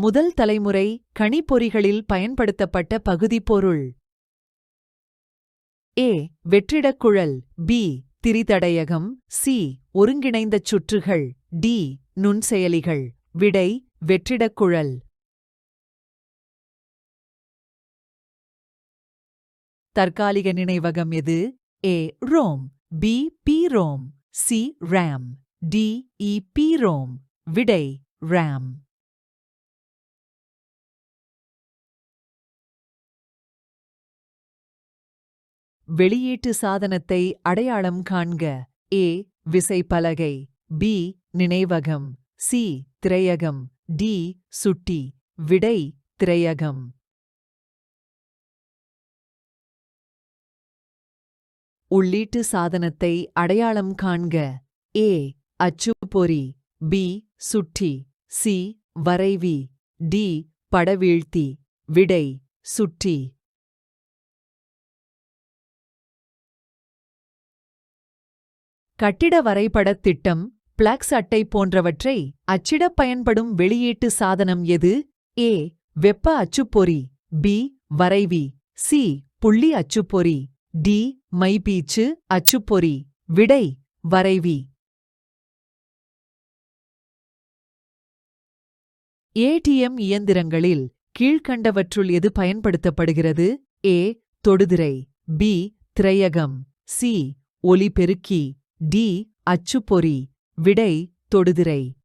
முதல் தலைமுறை கணிப்பொறிகளில் பயன்படுத்தப்பட்ட பகுதிப்பொருள் ஏ. வெற்றிடக் குழல். பி. திரிதடையகம். சி. ஒருங்கிணைந்த சுற்றுகள். டி நுண்செயலிகள். விடை வெற்றிடக் குழல். தற்காலிக நினைவகம் எது? A. ROM. B P ROM. C RAM D E P ROM. விடை ரேம் வெளியீட்டு சாதனத்தை அடையாளம் காண்க. ஏ. விசைப்பலகை. பி. நினைவகம். சி. திரையகம். டி. சுட்டி. விடை. திரையகம். உள்ளீட்டு சாதனத்தை அடையாளம் காண்க. ஏ. அச்சுப்பொறி. பி. சுட்டி. சி. வரைவி. டி. படவீழ்த்தி. விடை. சுட்டி. கட்டிட வரைபடத் திட்டம் பிளக்ஸ் அட்டை போன்றவற்றை அச்சிடப் பயன்படும் வெளியீட்டு சாதனம் எது? ஏ. வெப்ப அச்சுப்பொறி பி. வரைவி சி. புள்ளி அச்சுப்பொறி டி. மைபீச்சு அச்சுப்பொறி விடை வரைவி. ஏடிஎம் இயந்திரங்களில் கீழ்க்கண்டவற்றுள் எது பயன்படுத்தப்படுகிறது? ஏ. தொடுதிரை பி. திரையகம் சி. ஒலிபெருக்கி. டி அச்சுப்பொறி விடை தொடுதிரை.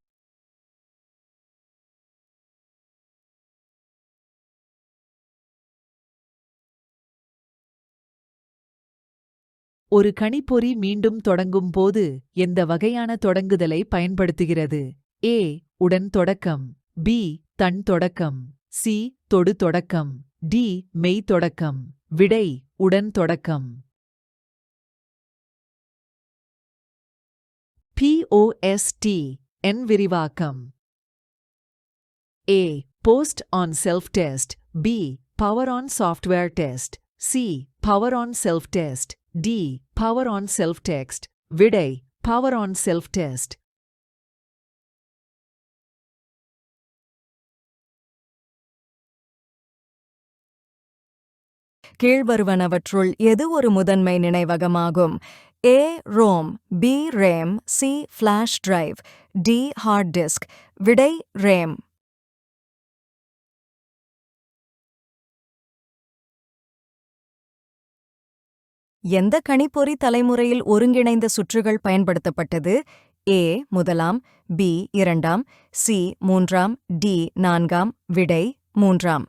ஒரு கணிப்பொறி மீண்டும் தொடங்கும் போது எந்த வகையான தொடங்குதலை பயன்படுத்துகிறது? ஏ உடன் தொடக்கம். பி தன் தொடக்கம். சி தொடு தொடக்கம். டி மெய் தொடக்கம். விடை உடன் தொடக்கம். ஓஎஸ்டி என் விரிவாக்கம். A post on self test B power on software test C power on self test D power on self text விடை பவர் ஆன் செல்ஃப் டெஸ்ட் கீழ்வருவனவற்றுள் எது ஒரு முதன்மை நினைவகமாகும்? A ROM B RAM C flash drive D hard disk விடை RAM எந்த கணிப்பொறி தலைமுறையில் ஒருங்கிணைந்த சுற்றுகள் பயன்படுத்தப்பட்டது? ஏ முதலாம் பி இரண்டாம் சி மூன்றாம் டி நான்காம் விடை மூன்றாம்.